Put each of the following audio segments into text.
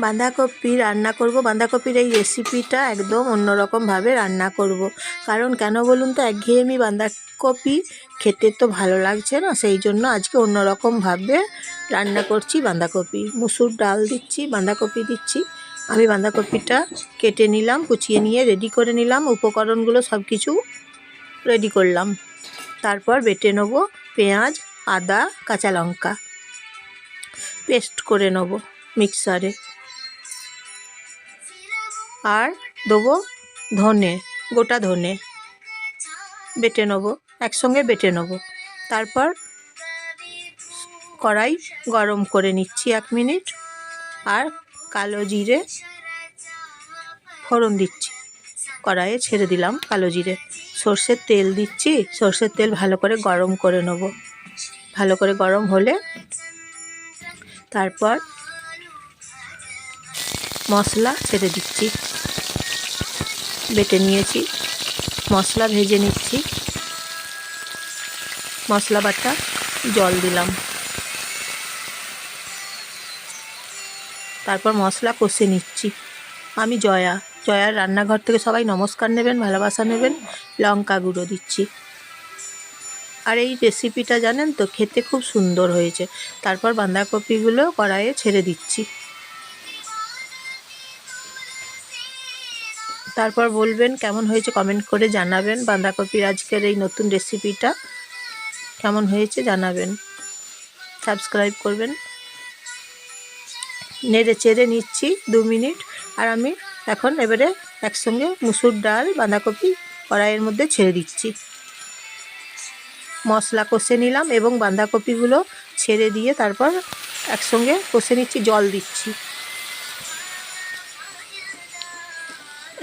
বাঁধাকপি রান্না করব। বাঁধাকপির এই রেসিপিটা একদম অন্যরকমভাবে রান্না করব। কারণ কেন বলুন তো, একঘেয়েমি বাঁধাকপি খেতে তো ভালো লাগছে না, সেই জন্য আজকে অন্যরকমভাবে রান্না করছি বাঁধাকপি। মুসুর ডাল দিচ্ছি, বাঁধাকপি দিচ্ছি। আমি বাঁধাকপিটা কেটে নিলাম, কুচিয়ে নিয়ে রেডি করে নিলাম, উপকরণগুলো সব কিছু রেডি করলাম। তারপর বেটে নেব পেঁয়াজ, আদা, কাঁচা লঙ্কা। পেস্ট করে নেব মিক্সারে। আর দেবো ধনে, গোটা ধনে। বেটে নেব, একসঙ্গে বেটে নেব। তারপর কড়াই গরম করে নিচ্ছি এক মিনিট আর কালো জিরে ফোড়ন দিচ্ছি। কড়াইয়ে ছেড়ে দিলাম কালো জিরে। সর্ষের তেল দিচ্ছি, সর্ষের তেল ভালো করে গরম করে নেব। ভালো করে গরম হলে তারপর মশলা ছেড়ে দিচ্ছি। বেটে নিয়েছি। মশলা ভেজে নিচ্ছি। মশলা বাটা, জল দিলাম। তারপর মশলা কষে নিচ্ছি। আমি জয়া। জয়ার রান্নাঘর থেকে সবাই নমস্কার নেবেন, ভালোবাসা নেবেন, লঙ্কা গুঁড়ো দিচ্ছি। আর এই রেসিপিটা জানেন তো, খেতে খুব সুন্দর হয়েছে। তারপর বাঁধাকপিগুলো কড়াইয়ে ছেড়ে দিচ্ছি। তারপর বলবেন কেমন হয়েছে কমেন্ট করে জানাবেন। বাঁধাকপির আজকের এই নতুন রেসিপিটা কেমন হয়েছে জানাবেন। সাবস্ক্রাইব করবেন। নেড়ে চেড়ে নিচ্ছি দু মিনিট। আর আমি এখন এবারে একসঙ্গে মুসুর ডাল, বাঁধাকপি কড়াইয়ের মধ্যে ছেড়ে দিচ্ছি। মশলা কষে নিলাম এবং বাঁধাকপিগুলো ছেড়ে দিয়ে তারপর একসঙ্গে কষে নিচ্ছি, জল দিচ্ছি।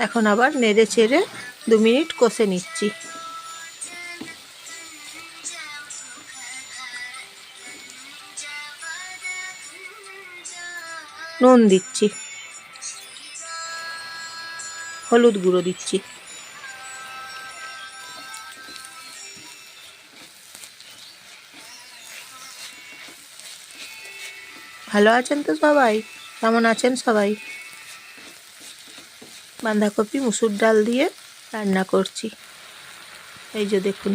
এখন আবার নেড়ে চেড়ে দু মিনিট কষে নিচ্ছি। নুন দিচ্ছি। হলুদ গুঁড়ো দিচ্ছি। ভালো আছেন তো সবাই? কেমন আছেন সবাই? বাঁধাকপি, মুসুর ডাল দিয়ে রান্না করছি। এই যে দেখুন,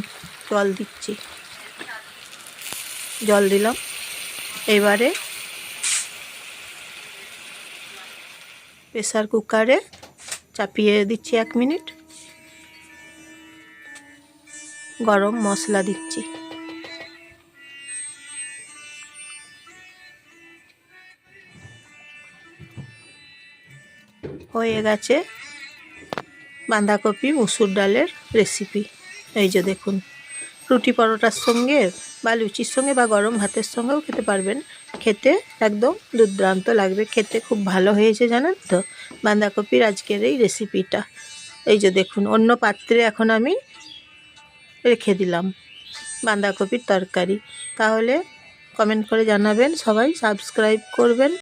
জল দিচ্ছি। জল দিলাম। এবারে প্রেসার কুকারে চাপিয়ে দিচ্ছি এক মিনিট। গরম মশলা দিচ্ছি। হয়ে গেছে। বাঁধাকপি, মুসুর ডালের রেসিপি এই যে দেখুন, রুটি পরোটার সঙ্গে বা লুচির সঙ্গে বা গরম ভাতের সঙ্গেও খেতে পারবেন। খেতে একদম দুর্দান্ত লাগবে, খেতে খুব ভালো হয়েছে জানেন তো, বাঁধাকপির আজকের এই রেসিপিটা এই যে দেখুন, অন্য পাত্রে এখন আমি রেখে দিলাম বাঁধাকপির তরকারি। তাহলে কমেন্ট করে জানাবেন, সবাই সাবস্ক্রাইব করবেন।